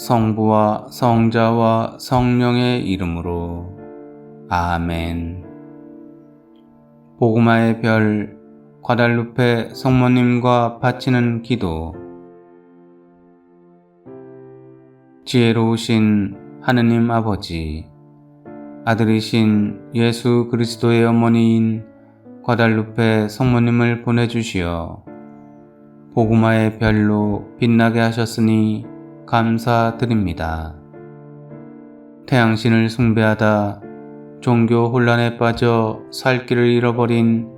성부와 성자와 성령의 이름으로 아멘. 보구마의 별 과달루페 성모님과 바치는 기도 지혜로우신 하느님 아버지 아들이신 예수 그리스도의 어머니인 과달루페 성모님을 보내주시어 보구마의 별로 빛나게 하셨으니 감사드립니다. 태양신을 숭배하다 종교 혼란에 빠져 살 길을 잃어버린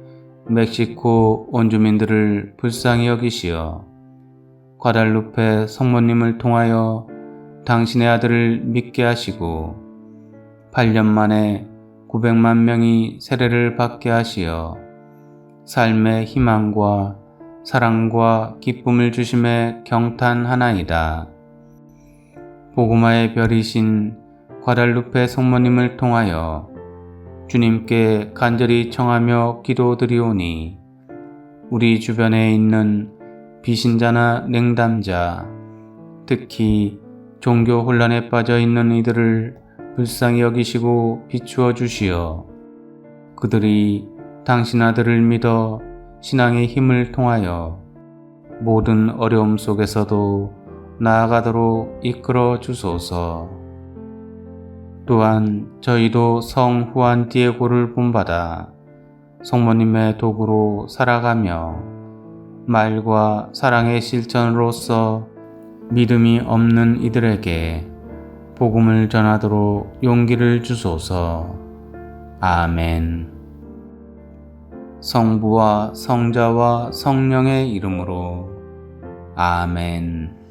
멕시코 원주민들을 불쌍히 여기시어 과달루페 성모님을 통하여 당신의 아들을 믿게 하시고 8년 만에 900만 명이 세례를 받게 하시어 삶의 희망과 사랑과 기쁨을 주심에 경탄하나이다. 보구마의 별이신 과달루페 성모님을 통하여 주님께 간절히 청하며 기도드리오니 우리 주변에 있는 비신자나 냉담자, 특히 종교 혼란에 빠져 있는 이들을 불쌍히 여기시고 비추어 주시어 그들이 당신 아들을 믿어 신앙의 힘을 통하여 모든 어려움 속에서도 나아가도록 이끌어 주소서. 또한 저희도 성 후안 디에고를 본받아 성모님의 도구로 살아가며 말과 사랑의 실천으로서 믿음이 없는 이들에게 복음을 전하도록 용기를 주소서. 아멘. 성부와 성자와 성령의 이름으로 아멘.